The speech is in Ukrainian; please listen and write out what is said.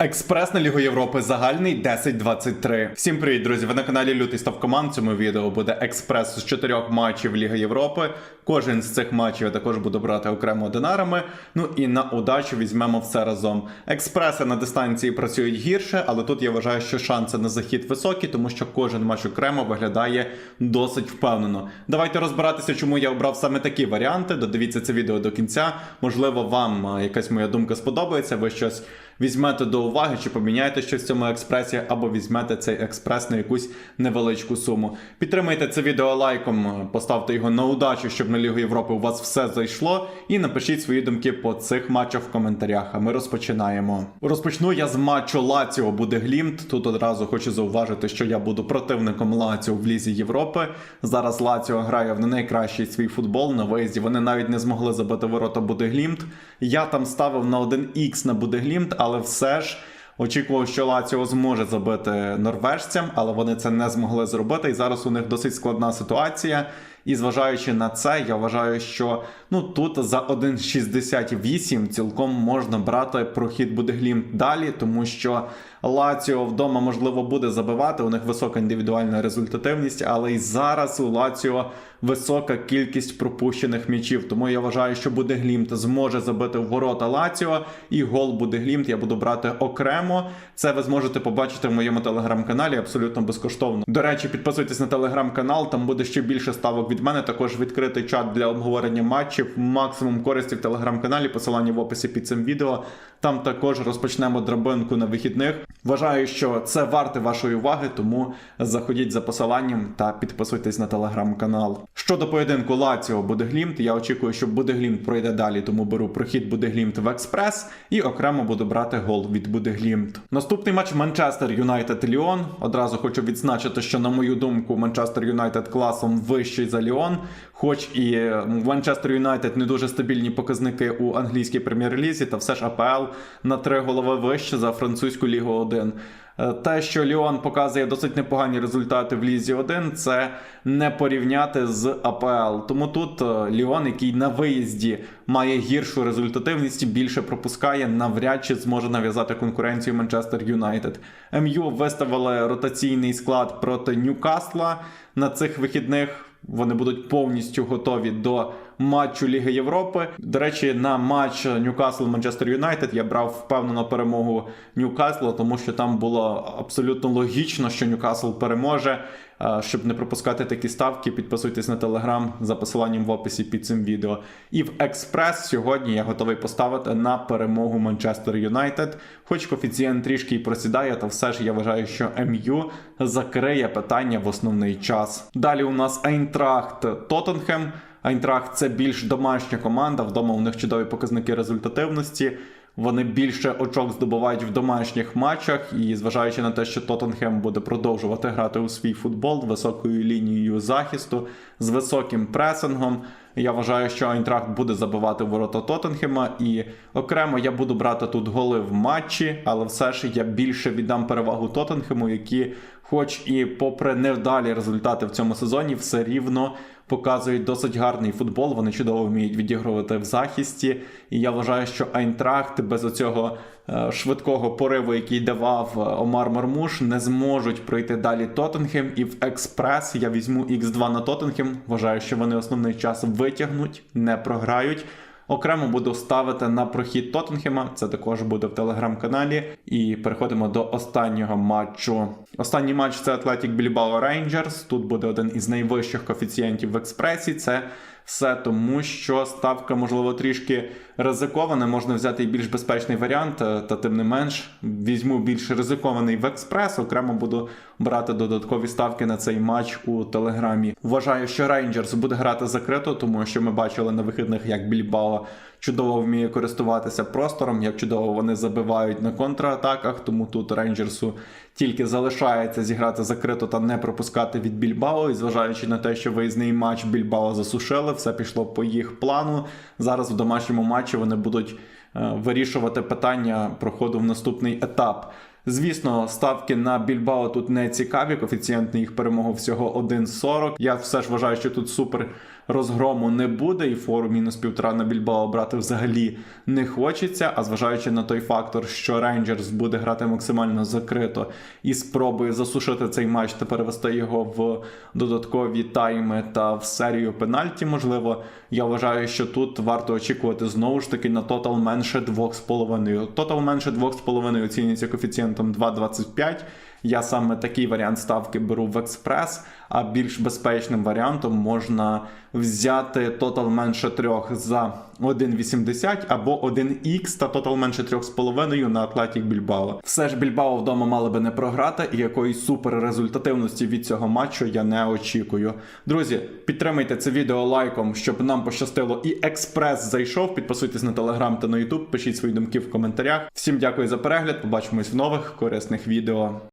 Експрес на Лігу Європи загальний 10-23. Всім привіт, друзі! Ви на каналі Лютий Став Команд. В цьому відео буде експрес з чотирьох матчів Ліги Європи. Кожен з цих матчів я також буду брати окремо динарами. Ну і на удачу візьмемо все разом. Експреси на дистанції працюють гірше, але тут я вважаю, що шанси на захід високі, тому що кожен матч окремо виглядає досить впевнено. Давайте розбиратися, чому я обрав саме такі варіанти. Додивіться це відео до кінця. Можливо, вам якась моя думка сподобається. Ви щось візьмете до уваги, чи поміняєте щось в цьому експресі, або візьмете цей експрес на якусь невеличку суму. Підтримайте це відео лайком, поставте його на удачу, щоб на Лігу Європи у вас все зайшло. І напишіть свої думки по цих матчах в коментарях. А ми розпочинаємо. Розпочну я з матчу Лаціо буде Глімт. Тут одразу хочу зауважити, що я буду противником Лаціо в Лізі Європи. Зараз Лаціо грає в не найкращий свій футбол на виїзді. Вони навіть не змогли забити ворота Будеглімт. Я там ставив на 1х на Будеглімт, але все ж. Очікував, що Лаціо зможе забити норвежцям, але вони це не змогли зробити. І зараз у них досить складна ситуація. І зважаючи на це, я вважаю, що ну тут за 1,68 цілком можна брати прохід Будеглім далі, тому що Лаціо вдома можливо буде забивати. У них висока індивідуальна результативність, але і зараз у Лаціо висока кількість пропущених м'ячів. Тому я вважаю, що Будеглімт зможе забити в ворота Лаціо, і гол Будеглімт я буду брати окремо. Це ви зможете побачити в моєму телеграм-каналі абсолютно безкоштовно. До речі, підписуйтесь на телеграм-канал, там буде ще більше ставок від мене. Також відкритий чат для обговорення матчів. Максимум користі в телеграм-каналі. Посилання в описі під цим відео. Там також розпочнемо драбинку на вихідних. Вважаю, що це варте вашої уваги, тому заходіть за посиланням та підписуйтесь на телеграм-канал. Щодо поєдинку Лаціо Будеглімт, я очікую, що Будеглімт пройде далі, тому беру прохід Будеглімт в експрес і окремо буду брати гол від Будеглімт. Наступний матч Манчестер Юнайтед Ліон. Одразу хочу відзначити, що на мою думку, Манчестер Юнайтед класом вищий за Ліон. Хоч і Манчестер Юнайтед не дуже стабільні показники у англійській прем'єр-лізі, та все ж АПЛ на три голови вище за французьку лігу 1. Е, Те, що Ліон показує досить непогані результати в Лізі 1, це не порівняти з АПЛ. Тому тут е, Ліон, який на виїзді має гіршу результативність, більше пропускає, навряд чи зможе нав'язати конкуренцію Манчестер Юнайтед. МЮ виставили ротаційний склад проти Ньюкасла на цих вихідних. Вони будуть повністю готові до матчу Ліги Європи. До речі, на матч Ньюкасл Манчестер Юнайтед я брав впевнену перемогу Ньюкасла, тому що там було абсолютно логічно, що Ньюкасл переможе. Е, Щоб не пропускати такі ставки, підписуйтесь на телеграм за посиланням в описі під цим відео. І в експрес сьогодні я готовий поставити на перемогу Манчестер Юнайтед. Хоч коефіцієнт трішки і просідає, та все ж я вважаю, що МЮ закриє питання в основний час. Далі у нас Айнтрахт Тоттенхем. Айнтрахт це більш домашня команда. Вдома у них чудові показники результативності. Вони більше очок здобувають в домашніх матчах, і зважаючи на те, що Тоттенхем буде продовжувати грати у свій футбол високою лінією захисту з високим пресингом. Я вважаю, що Айнтрахт буде забивати ворота Тоттенхема, і окремо я буду брати тут голи в матчі, але все ж я більше віддам перевагу Тоттенхему, які, хоч і попри невдалі результати в цьому сезоні, все рівно показують досить гарний футбол. Вони чудово вміють відігрувати в захисті. І я вважаю, що Айнтрахт без оцього е, швидкого пориву, який давав е, Омар Мармуш, не зможуть пройти далі Тоттенхем. І в експрес я візьму X2 на Тоттенхем. Вважаю, що вони основний час витягнуть, не програють. Окремо буду ставити на прохід Тоттенхема. Це також буде в телеграм-каналі. І переходимо до останнього матчу. Останній матч це Атлетік Більбао Рейнджерс. Тут буде один із найвищих коефіцієнтів в експресі. Це все тому, що ставка, можливо, трішки ризикована. Можна взяти і більш безпечний варіант, е, та тим не менш візьму більш ризикований в експрес. Окремо буду брати додаткові ставки на цей матч у телеграмі. Вважаю, що Рейнджерс буде грати закрито, тому що ми бачили на вихідних, як Більбао чудово вміє користуватися простором, як чудово вони забивають на контратаках. Тому тут Рейнджерсу тільки залишається зіграти закрито та не пропускати від Більбао. І зважаючи на те, що виїзний матч Більбао засушили, все пішло по їх плану. Зараз в домашньому матчі вони будуть е, вирішувати питання проходу в наступний етап. Звісно, ставки на Більбао тут не цікаві. Коефіцієнт на їх перемогу всього 1,40. Я все ж вважаю, що тут супер розгрому не буде, і фору мінус півтора на Більбао брати взагалі не хочеться. А зважаючи на той фактор, що Рейнджерс буде грати максимально закрито і спробує засушити цей матч та перевести його в додаткові тайми та в серію пенальті, можливо, я вважаю, що тут варто очікувати знову ж таки на тотал менше 2,5. Тотал менше 2,5 оцінюється коефіцієнтом 2,25. Я саме такий варіант ставки беру в експрес, а більш безпечним варіантом можна взяти тотал менше 3 за 1,80 або 1х та тотал менше 3,5 на Атлетік Більбао. Все ж Більбао вдома мали би не програти, і якоїсь супер результативності від цього матчу я не очікую. Друзі, підтримайте це відео лайком, щоб нам пощастило і експрес зайшов. Підписуйтесь на телеграм та на ютуб, пишіть свої думки в коментарях. Всім дякую за перегляд. Побачимось в нових корисних відео.